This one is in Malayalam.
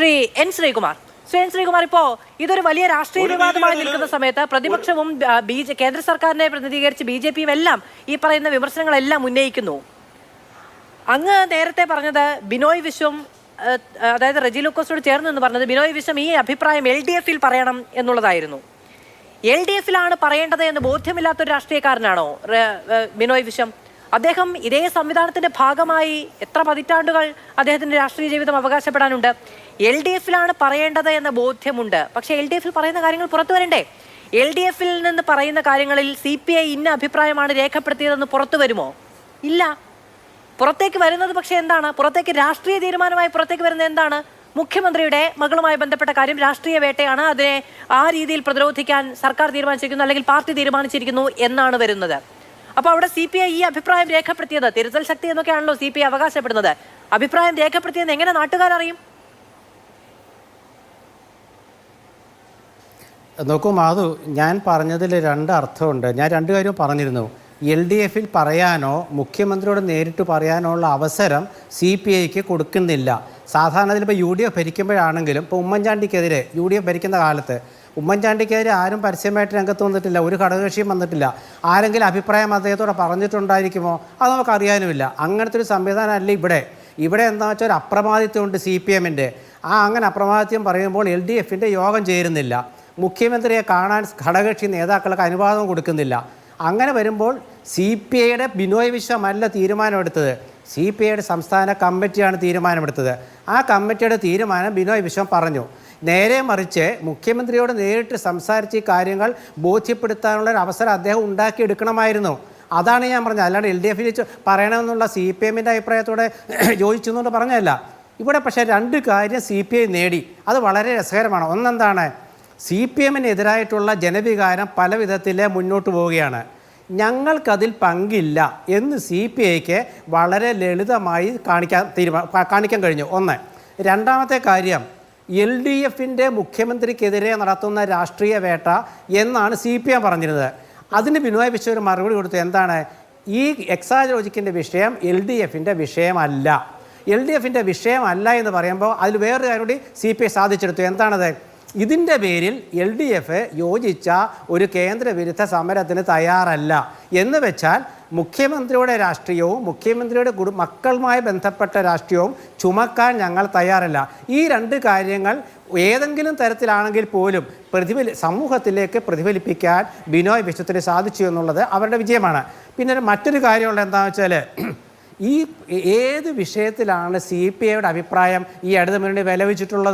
ശ്രീ എൻ ശ്രീകുമാർ. ശ്രീ എൻ ശ്രീകുമാർ ഇപ്പോ ഇതൊരു വലിയ രാഷ്ട്രീയ വിവാദമായി നിൽക്കുന്ന സമയത്ത് പ്രതിപക്ഷവും ബി ജെ കേന്ദ്ര സർക്കാരിനെ പ്രതിനിധീകരിച്ച് ബി ജെ പിയും എല്ലാം ഈ പറയുന്ന വിമർശനങ്ങളെല്ലാം ഉന്നയിക്കുന്നു. അങ്ങ് നേരത്തെ പറഞ്ഞത് ബിനോയ് വിശ്വം അതായത് റെജി ലൂക്കോസോട് ചേർന്ന് എന്ന് പറഞ്ഞത് ബിനോയ് വിശ്വം ഈ അഭിപ്രായം എൽ ഡി എഫിൽ പറയണം എന്നുള്ളതായിരുന്നു. എൽ ഡി എഫിലാണ് പറയേണ്ടത് എന്ന് ബോധ്യമില്ലാത്തൊരു രാഷ്ട്രീയക്കാരനാണോ ബിനോയ് വിശ്വം? അദ്ദേഹം ഇതേ സംവിധാനത്തിന്റെ ഭാഗമായി എത്ര പതിറ്റാണ്ടുകൾ അദ്ദേഹത്തിന്റെ രാഷ്ട്രീയ ജീവിതം അവകാശപ്പെടാനുണ്ട്. എൽ ഡി എഫിലാണ് പറയേണ്ടത് എന്ന ബോധ്യമുണ്ട്. പക്ഷേ എൽ ഡി എഫിൽ പറയുന്ന കാര്യങ്ങൾ പുറത്തു വരണ്ടേ? എൽ ഡി എഫിൽ നിന്ന് പറയുന്ന കാര്യങ്ങളിൽ സി പി ഐ ഇന്ന അഭിപ്രായമാണ് രേഖപ്പെടുത്തിയതെന്ന് പുറത്തു വരുമോ? ഇല്ല. പുറത്തേക്ക് വരുന്നത് പക്ഷേ എന്താണ്? പുറത്തേക്ക് രാഷ്ട്രീയ തീരുമാനമായി പുറത്തേക്ക് വരുന്നത് എന്താണ്? മുഖ്യമന്ത്രിയുടെ മകളുമായി ബന്ധപ്പെട്ട കാര്യം രാഷ്ട്രീയ വേട്ടയാണ്. അതിനെ ആ രീതിയിൽ പ്രതിരോധിക്കാൻ സർക്കാർ തീരുമാനിച്ചിരിക്കുന്നു അല്ലെങ്കിൽ പാർട്ടി തീരുമാനിച്ചിരിക്കുന്നു എന്നാണ് വരുന്നത്. അപ്പോൾ അവിടെ സി പി ഐ ഈ അഭിപ്രായം രേഖപ്പെടുത്തിയത് തിരുത്തൽ ശക്തി എന്നൊക്കെയാണല്ലോ സി പി ഐ അവകാശപ്പെടുന്നത്. അഭിപ്രായം രേഖപ്പെടുത്തിയെന്ന് എങ്ങനെ നാട്ടുകാരറിയും നോക്കൂ മാധു ഞാൻ പറഞ്ഞതിൽ രണ്ട് അർത്ഥമുണ്ട്. ഞാൻ രണ്ട് കാര്യവും പറഞ്ഞിരുന്നു. എൽ ഡി എഫിൽ പറയാനോ മുഖ്യമന്ത്രിയോട് നേരിട്ട് പറയാനോ ഉള്ള അവസരം സി പി ഐക്ക് കൊടുക്കുന്നില്ല. സാധാരണ ഇതിലിപ്പോൾ യു ഡി എഫ് ഭരിക്കുമ്പോഴാണെങ്കിലും ഇപ്പോൾ ഉമ്മൻചാണ്ടിക്കെതിരെ യു ഡി എഫ് ഭരിക്കുന്ന കാലത്ത് ഉമ്മൻചാണ്ടിക്കെതിരെ ആരും പരസ്യമായിട്ട് രംഗത്ത് വന്നിട്ടില്ല ഒരു ഘടകകക്ഷിയും വന്നിട്ടില്ല. ആരെങ്കിലും അഭിപ്രായം അദ്ദേഹത്തോടെ പറഞ്ഞിട്ടുണ്ടായിരിക്കുമോ? അത് നമുക്ക് അറിയാനുമില്ല അങ്ങനത്തെ ഒരു സംവിധാനമല്ല ഇവിടെ. ഇവിടെ എന്താ വെച്ചാൽ ഒരു അപ്രമാദിത്വമുണ്ട് സി പി എമ്മിന്റെ. ആ അങ്ങനെ അപ്രമാദിത്വം പറയുമ്പോൾ എൽ ഡി എഫിന്റെ യോഗം ചേരുന്നില്ല. മുഖ്യമന്ത്രിയെ കാണാൻ ഘടകകക്ഷി നേതാക്കൾക്ക് അനുവാദം കൊടുക്കുന്നില്ല. അങ്ങനെ വരുമ്പോൾ സി പി ഐയുടെ ബിനോയ് വിശ്വമല്ല തീരുമാനമെടുത്തത്. സി പി ഐയുടെ സംസ്ഥാന കമ്മിറ്റിയാണ് തീരുമാനമെടുത്തത്. ആ കമ്മിറ്റിയുടെ തീരുമാനം ബിനോയ് വിശ്വം പറഞ്ഞു. നേരെ മറിച്ച് മുഖ്യമന്ത്രിയോട് നേരിട്ട് സംസാരിച്ച് ഈ കാര്യങ്ങൾ ബോധ്യപ്പെടുത്താനുള്ള ഒരു അവസരം അദ്ദേഹം ഉണ്ടാക്കിയെടുക്കണമായിരുന്നു. അതാണ് ഞാൻ പറഞ്ഞത്. അല്ലാണ്ട് എൽ ഡി എഫിൽ പറയണമെന്നുള്ള സി പി എമ്മിന്റെ അഭിപ്രായത്തോടെ യോജിച്ചു എന്നുകൊണ്ട് പറഞ്ഞതല്ല. ഇവിടെ പക്ഷേ രണ്ട് കാര്യം സി പി ഐ നേടി. അത് വളരെ രസകരമാണ്. ഒന്നെന്താണ്? സി പി എമ്മിനെതിരായിട്ടുള്ള ജനവികാരം പല വിധത്തിൽ മുന്നോട്ട് പോവുകയാണ്. ഞങ്ങൾക്കതിൽ പങ്കില്ല എന്ന് സി പി ഐക്ക് വളരെ ലളിതമായി കാണിക്കാൻ തീരുമാ കാണിക്കാൻ കഴിഞ്ഞു. ഒന്ന് രണ്ടാമത്തെ കാര്യം എൽ ഡി എഫിന്റെ മുഖ്യമന്ത്രിക്കെതിരെ നടത്തുന്ന രാഷ്ട്രീയ വേട്ട എന്നാണ് സി പി എം പറഞ്ഞിരുന്നത്. അതിന് ബിനോയ് വിശ്വ ഒരു മറുപടി കൊടുത്തു എന്താണ്? ഈ എക്സാജോജിക്കിന്റെ വിഷയം എൽ ഡി എഫിന്റെ വിഷയമല്ല. എൽ ഡി എഫിന്റെ വിഷയമല്ല എന്ന് പറയുമ്പോൾ അതിൽ വേറൊരു കാര്യം കൂടി സി പി ഐ സാധിച്ചെടുത്തു. എന്താണത്? ഇതിന്റെ പേരിൽ എൽ ഡി എഫ് യോജിച്ച ഒരു കേന്ദ്ര വിരുദ്ധ സമരത്തിന് തയ്യാറല്ല. എന്ന് വെച്ചാൽ മുഖ്യമന്ത്രിയുടെ രാഷ്ട്രീയവും മുഖ്യമന്ത്രിയുടെ കുടു മക്കളുമായി ബന്ധപ്പെട്ട രാഷ്ട്രീയവും ചുമക്കാൻ ഞങ്ങൾ തയ്യാറല്ല. ഈ രണ്ട് കാര്യങ്ങൾ ഏതെങ്കിലും തരത്തിലാണെങ്കിൽ പോലും പ്രതിഫലി സമൂഹത്തിലേക്ക് പ്രതിഫലിപ്പിക്കാൻ ബിനോയ് വിശ്വത്തിന് സാധിച്ചു എന്നുള്ളത് അവരുടെ വിജയമാണ്. പിന്നെ മറ്റൊരു കാര്യമുള്ള എന്താണെന്ന് വെച്ചാൽ ഈ ഏത് വിഷയത്തിലാണ് സി പി ഐയുടെ അഭിപ്രായം ഈ ഇടതുമുന്നണി വിലവിച്ചിട്ടുള്ളത്